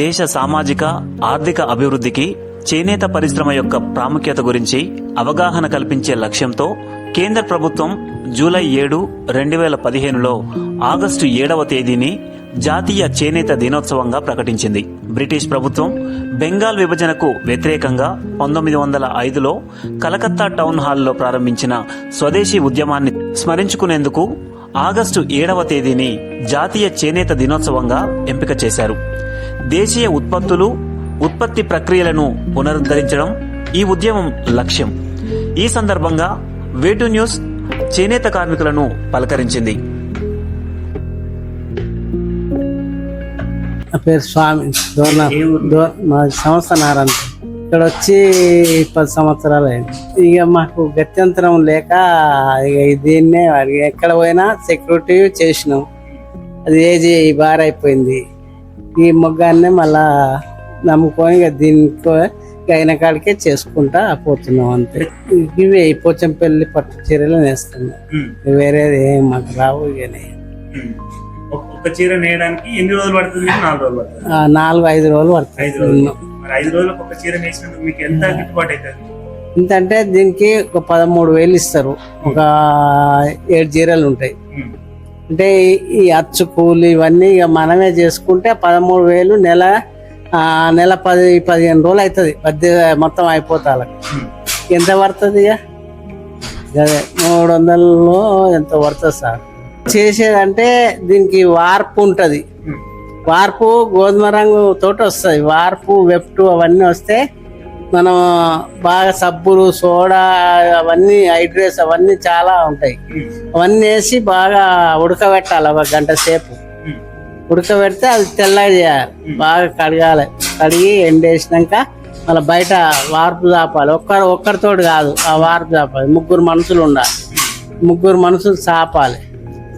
దేశ సామాజిక ఆర్థిక అభివృద్ధికి చేనేత పరిశ్రమ యొక్క ప్రాముఖ్యత గురించి అవగాహన కల్పించే లక్ష్యంతో కేంద్ర ప్రభుత్వం జూలై ఏడు రెండు వేల పదిహేనులో ఆగస్టు ఏడవ తేదీని జాతీయ చేనేత దినోత్సవంగా ప్రకటించింది. బ్రిటిష్ ప్రభుత్వం బెంగాల్ విభజనకు వ్యతిరేకంగా పంతొమ్మిది వందల ఐదులో కలకత్తా టౌన్ హాల్లో ప్రారంభించిన స్వదేశీ ఉద్యమాన్ని స్మరించుకునేందుకు ఆగస్టు ఏడవ తేదీని జాతీయ చేనేత దినోత్సవంగా ఎంపిక చేశారు. దేశీయ ఉత్పత్తులు ఉత్పత్తి ప్రక్రియలను పునరుద్ధరించడం ఈ ఉద్యమం లక్ష్యం. ఈ సందర్భంగా వేటు న్యూస్ చేనేత కార్మికులను పలకరించింది. నా పేరు స్వామి దోర్న దోర్ మా సంస్థ నారాయణ. ఇక్కడ వచ్చి పది సంవత్సరాలు అయింది. ఇక మాకు గత్యంతరం లేక ఇక దీన్నే ఎక్కడ పోయినా సెక్యూరిటీ చేసినాం. అది ఏజ్ బార్ అయిపోయింది. ఈ మొగ్గాన్నే మళ్ళా నమ్ముకొని ఇక దీనికి అయిన కాడికే చేసుకుంటా పోతున్నాం అంతే. ఇవి పోచంపల్లి పట్టు చీరలు నేస్తున్నాం. వేరేది ఏం మాకు రావు ఇక ఒక్క చీర నేయడానికి ఎన్ని రోజులు పడుతుంది? నాలుగు రోజులు పడుతుంది. నాలుగు ఐదు రోజులు పడుతుంది. ఐదు రోజులు. మరి ఐదు రోజులకు ఒక చీర నేసినందుకు మీకు ఎంత గిట్టుబాటు అవుతుంది? ఇంతంటే దీనికి ఒక పదమూడు వేలు ఇస్తారు. ఒక ఏడు జీరలు ఉంటాయి. అంటే ఈ- అచ్చు కూలి ఇవన్నీ ఇక మనమే చేసుకుంటే పదమూడు వేలు నెల నెల పది పదిహేను రోజులు అవుతుంది పద్దె మొత్తం అయిపోతా ఉమ్. ఎంత పడుతుంది ఇక? అదే మూడు వందలలో ఎంత పడుతుంది సార్? చేసేదంటే దీనికి వార్పు ఉంటుంది. ఉమ్. వార్పు గోధుమ రంగు తోటి వస్తుంది. వార్పు వెప్టు అవన్నీ వస్తే మనం బాగా సబ్బులు సోడా అవన్నీ హైడ్రేట్స్ అవన్నీ చాలా ఉంటాయి. అవన్నీ వేసి బాగా ఉడకబెట్టాలి ఒక గంట సేపు. ఉడకబెడితే అది తెల్లగా చేయాలి బాగా కడగాలి కడిగి ఎండేసినాక మళ్ళీ బయట వార్పు చాపాలి ఒక్కరు ఒక్కరితోటి కాదు ఆ వార్పు చాపాలి ముగ్గురు మనుషులు ఉండాలి ముగ్గురు మనుషులు చాపాలి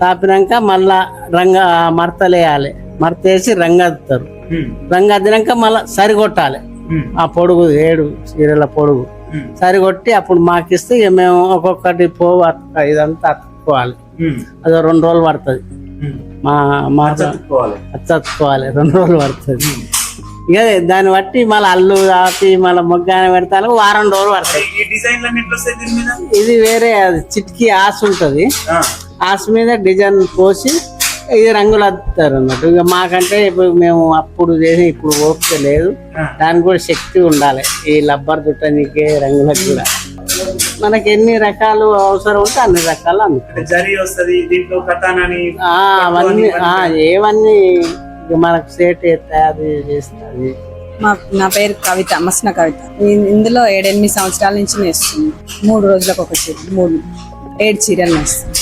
చాపినాక మళ్ళా రంగ మడతలేయాలి మడత వేసి రంగద్దుతారు ఉమ్. రంగద్దినాక మళ్ళీ సరిగొట్టాలి. ఆ పొడుగు ఏడు చీరల పొడుగు. సరిగొట్టి అప్పుడు మాకిస్తే ఇక మేము ఒక్కొక్కటి పోవు ఇదంతా అతుక్కోవాలి. అది రెండు రోజులు పడుతుంది. మా మా అతుక్కోవాలి. రెండు రోజులు పడుతుంది. ఇక దాన్ని బట్టి మళ్ళీ అల్లు ఆపి మళ్ళీ మొగ్గాన పెడతాను వారం రోజులు పడుతుంది. ఇది వేరే అది చిట్కి ఆశ ఉంటుంది. ఆశ మీద డిజైన్ పోసి ఇది రంగులు అద్దుతారు అన్నట్టు ఇక మాకంటే ఇప్పుడు మేము అప్పుడు చేసి ఇప్పుడు ఓపిక లేదు. దానికి కూడా శక్తి ఉండాలి. ఈ లబ్బర్ దుట్టనికే రంగులకు కూడా. మనకి ఎన్ని రకాలు అవసరం ఉంటే అన్ని రకాలు ఆ, అవన్నీ ఆ, ఏవన్నీ ఇక మనకు సేట్ తయారు చేస్తుంది. మా నా పేరు కవిత మస్న కవిత. ఇందులో ఏడెనిమిది సంవత్సరాల నుంచి నేస్తుంది మూడు రోజులకు ఒక చీర మూడు ఏడు చీరలు నేస్తాను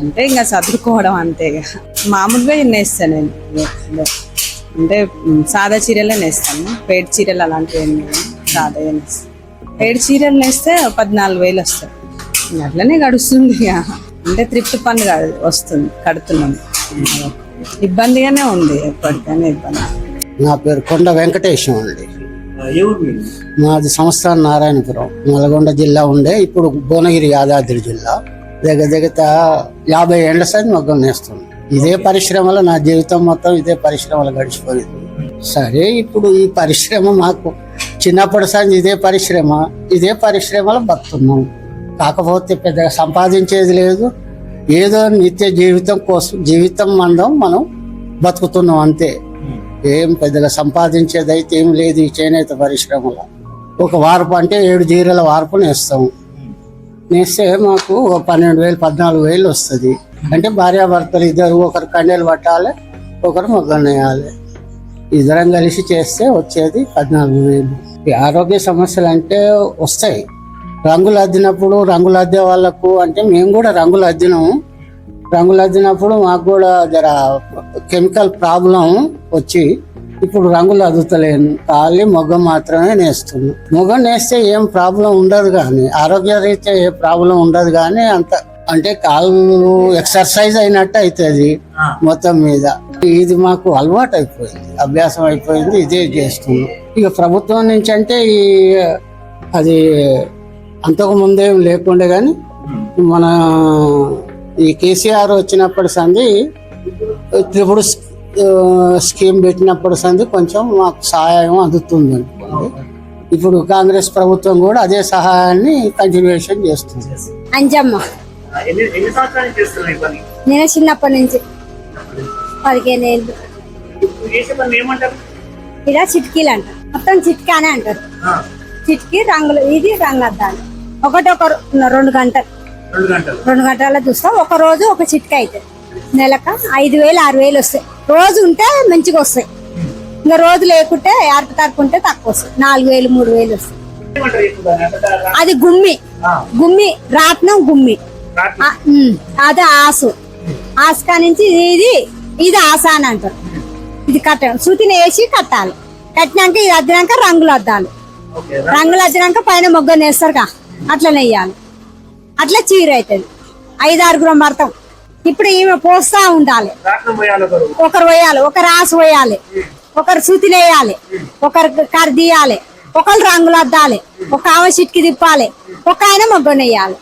అంటే ఇంకా చదువుకోవడం అంతే ఇక. మామూలుగా నేస్తాను నేను. అంటే సాదా చీరలే నేస్తాను. పేడు చీరలు అలాంటివి ఏం లేవు. సాదా నేస్తాను పేడు చీరలు నేస్తే పద్నాలుగు వేలు వస్తాయి. అట్లనే గడుస్తుంది ఇక. అంటే త్రిప్ట్ పని కాదు వస్తుంది కడుతున్నాం ఇబ్బందిగానే ఉంది ఎప్పటికైనా ఇబ్బంది. నా పేరు కొండ వెంకటేశం అండి. మీది? సంస్థాన నారాయణపురం. నల్గొండ జిల్లా ఉండే ఇప్పుడు భువనగిరి యాదాద్రి జిల్లా. దగ్గర దగ్గర యాభై ఏళ్ళ సరి మగ్గం నేస్తుంది ఇదే పరిశ్రమలో నా జీవితం మొత్తం ఇదే పరిశ్రమలో గడిచిపోయింది. సరే ఇప్పుడు ఈ పరిశ్రమ మాకు చిన్నప్పటి సారి ఇదే పరిశ్రమ ఇదే పరిశ్రమలో బతున్నాం. కాకపోతే పెద్దగా సంపాదించేది లేదు. ఏదో నిత్య జీవితం కోసం జీవితం మందం మనం బతుకుతున్నాం అంతే. ఏం పెద్దగా సంపాదించేది అయితే ఏం లేదు ఈ చేనేత పరిశ్రమలో. ఒక వార్పు అంటే ఏడు జీరల వార్పు నేస్తాం. నేస్తే మాకు ఒక పన్నెండు వేలు పద్నాలుగు వేలు వస్తుంది. అంటే భార్యాభర్తలు ఇద్దరు ఒకరు కన్నెలు పట్టాలి ఒకరు మొగ్గలు నేయాలి ఇద్దరం కలిసి చేస్తే వచ్చేది పద్నాలుగు వేలు. ఈ ఆరోగ్య సమస్యలు అంటే వస్తాయి. రంగులు అద్దినప్పుడు రంగులు అద్దే వాళ్ళకు అంటే మేము కూడా రంగులు అద్దినాము రంగులు అద్దినప్పుడు మాకు కూడా జర కెమికల్ ప్రాబ్లం వచ్చి ఇప్పుడు రంగులు అద్దుతలేను ఖాళీ మొగ్గ మాత్రమే నేస్తున్నాను మొగ్గ నేస్తే ఏం ప్రాబ్లం ఉండదు కానీ ఆరోగ్య రీత్యా ఏ ప్రాబ్లం ఉండదు కానీ అంత అంటే కాళ్ళు ఎక్సర్సైజ్ అయినట్టు అవుతుంది. మొత్తం మీద ఇది మాకు అలవాటు అయిపోయింది అభ్యాసం అయిపోయింది ఇదే చేస్తున్నాం ఇక ప్రభుత్వం నుంచి అంటే ఈ అది అంతకు ముందేం లేకుండే కానీ. మన ఈ కేసీఆర్ వచ్చినప్పటి సంది ఇప్పుడు స్కీమ్ పెట్టినప్పుడు సంది కొంచెం మాకు సహాయం అందుతుంది అనుకోండి ఇప్పుడు కాంగ్రెస్ ప్రభుత్వం కూడా అదే సహాయాన్ని కంటిన్యూషన్ చేస్తుంది అంజమ్మ ఎన్ని సంవత్సరాల ఈ పని? నేను చిన్నప్పటి నుంచి. పదిహేను ఏళ్ళు. ఇప్పుడు చేసే పని ఏమంటారు? ఇలా చిట్కీలు అంటారు. మొత్తం చిట్కానే అంటారు. ఆ, చిట్కీ రంగులు. ఇది రంగు అద్దాలు. ఒకటి ఒక రో- రెండు గంటలు. రెండు గంటలు. రెండు గంటల చూస్తాం. ఒక రోజు ఒక చిట్కా అవుతుంది. నెలకు ఐదు వేలు ఆరు వేలు వస్తాయి. రోజు ఉంటే మంచిగా వస్తాయి. ఇంకా రోజు లేకుంటే అరకు తరుపుంటే తక్కువ వస్తాయి. నాలుగు వేలు మూడు వేలు వస్తాయి. ఏమంటారు ఇప్పుడు దాన్ని? అంటే రా- అది గుమ్మి. ఆ, గుమ్మి. రాట్నం గుమ్మి. అది ఆసు. ఆసుకా నుంచి ఇది ఇది ఆస అని అంటారు. ఇది కట్ట సూతిని వేసి కట్టాలి. కట్టినాక ఇది అద్దినాక రంగులు అద్దాలి. రంగులు అద్దినాక పైన మొగ్గని వేస్తారుగా అట్లా నెయ్యాలి. అట్లా చీర అవుతుంది. ఐదు ఆరుగురం పడతాం. ఇప్పుడు ఈమె పోస్తా ఉండాలి. రాట్నం పోయాలి ఒకరు. ఒకరు వేయాలి ఒకరు వేయాలి ఒకరు సూతిని వేయాలి. ఒకరు కర్ర తీయాలి. ఒకరు రంగులు అద్దాలి. ఒక ఆమె చిట్కి తిప్పాలి. ఒక ఆయన మొగ్గని వేయాలి